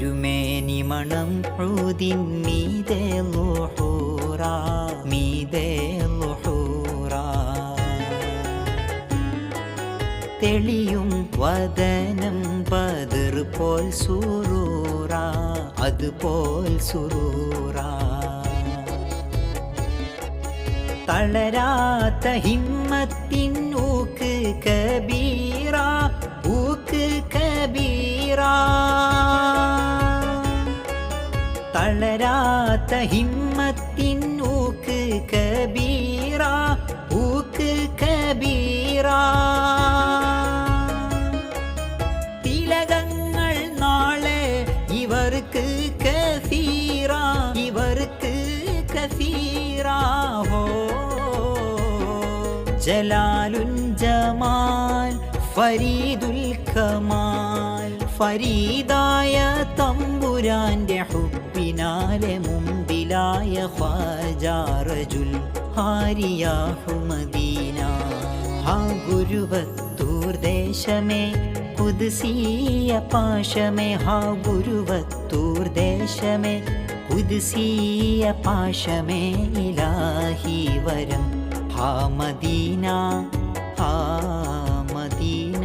തിരുമേനി മണം ഊതിൻ മീതേ ലുഹൂറ മീതേ ലുഹൂറ. തെളിയും വദനം പതിർ പോൽ സുറൂറ അതുപോൽ സുറൂറ. തളരാത്ത ഹിമ്മത്തിൻ ഊക്ക് കബീറ തളരാത്ത ഹിമ്മത്തിൻ ഊക്ക് കബീറ ഊക്ക് കബീറ. തിലകങ്ങൾ നാളെ ഇവർക്ക് കസീറ ഇവർക്ക് കസീറ. ഹോ ജലാലുൻ ജമാൽ ഫരീദുൽ കമാൽ ഫരീദായ തമ്പുരാന്റെ ഹുബിനാലെ മുമ്പിലായ ഖാജാറജുൽ ഹാരിയാഹുമദീന ഹാ ഗുരുവത്തൂർ ദേശമേ കുതിസീയ പാശമേ. ഹാ ഗുരുവത്തൂർ ദേശമേ കുതിസീയ പാശമേ. ഇലാഹി വരം ഹാ മദീന ഹാ മദീന.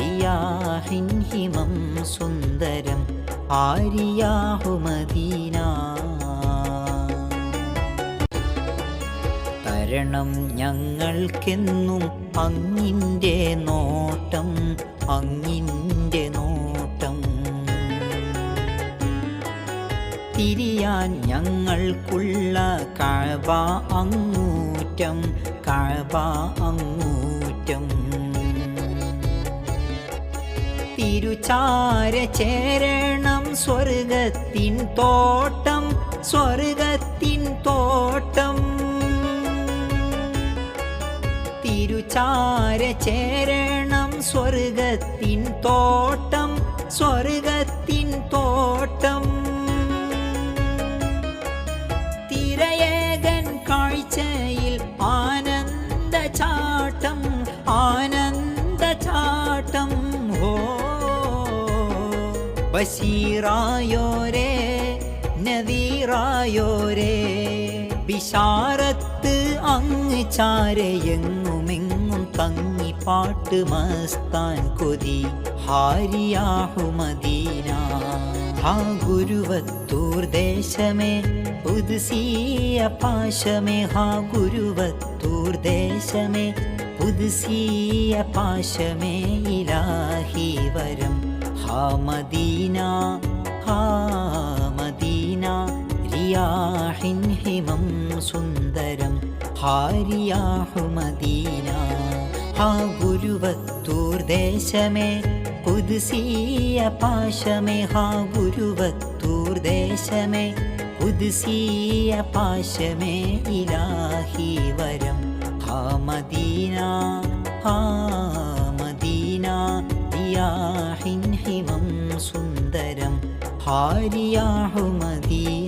റിയാഹിൻ ഹിമം സുന്ദരം ആരിയാഹു മദീന. തരണം ഞങ്ങൾക്കെന്നും അങ്ങിന്റെ നോട്ടം അങ്ങിന്റെ നോട്ടം. തിരിയാൻ ഞങ്ങൾക്കുള്ള കഴവ അങ്ങൂറ്റം കഴവ അങ്ങൂറ്റം. തിരുചാര ചേരണം സ്വർഗത്തിൻ തോട്ടം സ്വർഗത്തിൻ തോട്ടം. തിരുചാര ചേരണം സ്വർഗത്തിൻ തോട്ടം സ്വർഗത്തിൻ തോട്ടം. തിരയേകൻ കാഴ്ചയിൽ ആനന്ദ ചാട്ടം ബഷീറായോരേ നദീറായോരേ വിശാരത്ത് അങ്ങ് ചാരയെങ്ങുമെങ്ങും തങ്ങി പാട്ട് മസ്താൻ കൊതി ഹാരിയാഹുമദീന ഹാ ഗുരുവത്തൂർ ദേശമേ പുതുസീയ പാശമേ ഹാ ഗുരുവത്തൂർ ദേശമേ പുതുസീയ പാശമേ ഇലാഹി വരം. ഹാ മദീന ഹാ മദീന റിയാഹിൻ ഹിമം സുന്ദരം ഹാരിയാഹു മദീന. ഹാ ഗുരുവത്തൂർ ദേശമേ കുദ്സീയ പാശമേ. ഹാ ഗുരുവത്തൂർ ദേശമേ കുദ്സീയ പാശമേ. ഇലാഹി വരം ഹാ മദീന ഹാ റിയാഹിൻ